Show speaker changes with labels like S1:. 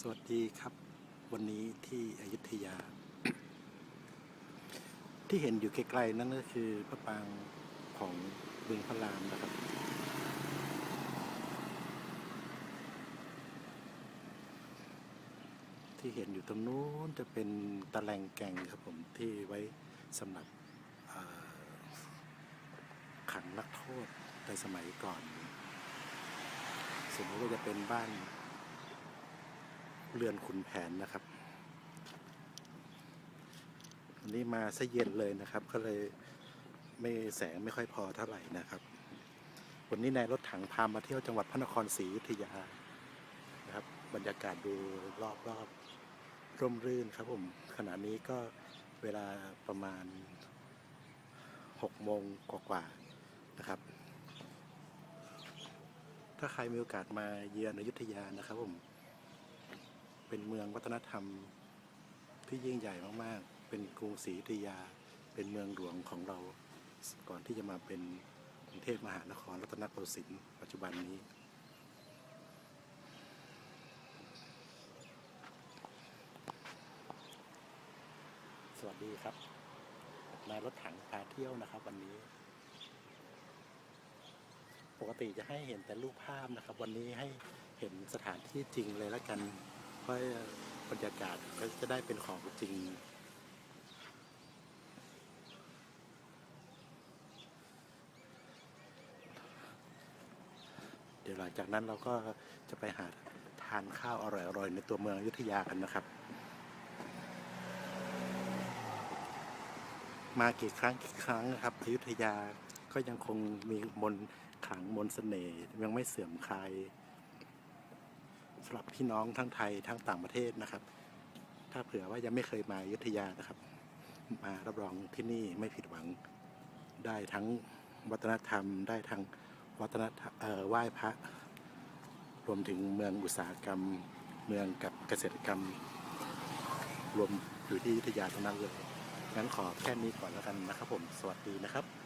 S1: สวัสดีครับ วันนี้ที่อยุธยา ที่เห็นอยู่ไกลๆนั่นก็คือพระปรางของบึงพระรามนะครับ ที่เห็นอยู่ตรงนู้นจะเป็นตะแลงแกงครับผมที่ไว้สำหรับขังนักโทษในสมัยก่อนส่วนนี้ก็จะเป็นบ้าน เรือนขุนแผนนะครับวันนี้มาซะเย็นเลยนะครับ ก็เลยไม่แสงไม่ค่อยพอเท่าไหร่นะครับ วันนี้นายรถถังพามาเที่ยวจังหวัดพระนครศรีอยุธยานะครับ บรรยากาศดูรอบรอบๆร่มรื่นครับผมขณะนี้ก็เวลาประมาณหกโมงกว่าๆนะครับ ถ้าใครมีโอกาสมาเยือนอยุธยานะครับผม เป็นเมืองวัฒนธรรมที่ยิ่งใหญ่มากๆ เป็นกรุงศรีอยุธยา เป็นเมืองหลวงของเรา ก่อนที่จะมาเป็นกรุงเทพมหานครรัตนโกสินทร์ปัจจุบันนี้ สวัสดีครับ นายรถถังพาเที่ยวนะครับวันนี้ ปกติจะให้เห็นแต่รูปภาพนะครับ วันนี้ให้เห็นสถานที่จริงเลยแล้วกัน เพราะบรรยากาศก็จะได้เป็นของจริงเดี๋ยวหลังจากนั้นเราก็จะไปหาทานข้าวอร่อยๆในตัวเมืองอยุธยากันนะครับ มากี่ครั้งกี่ครั้งนะครับอยุธยาก็ยังคงมีมนขลังมนต์เสน่ห์ยังไม่เสื่อมคลาย สำหรับพี่น้องทั้งไทยทั้งต่างประเทศนะครับ ถ้าเผื่อว่ายังไม่เคยมายุธยานะครับ มารับรองที่นี่ไม่ผิดหวังได้ทั้งวัฒนธรรม ได้ทั้งวัฒนธรรมเอ่อไหว้พระ รวมถึงเมืองอุตสาหกรรม เมืองกับเกษตรกรรม รวมอยู่ที่ยุธยาเท่านั้นเลยงั้นขอแค่นี้ก่อนแล้วกันนะครับผม สวัสดีนะครับ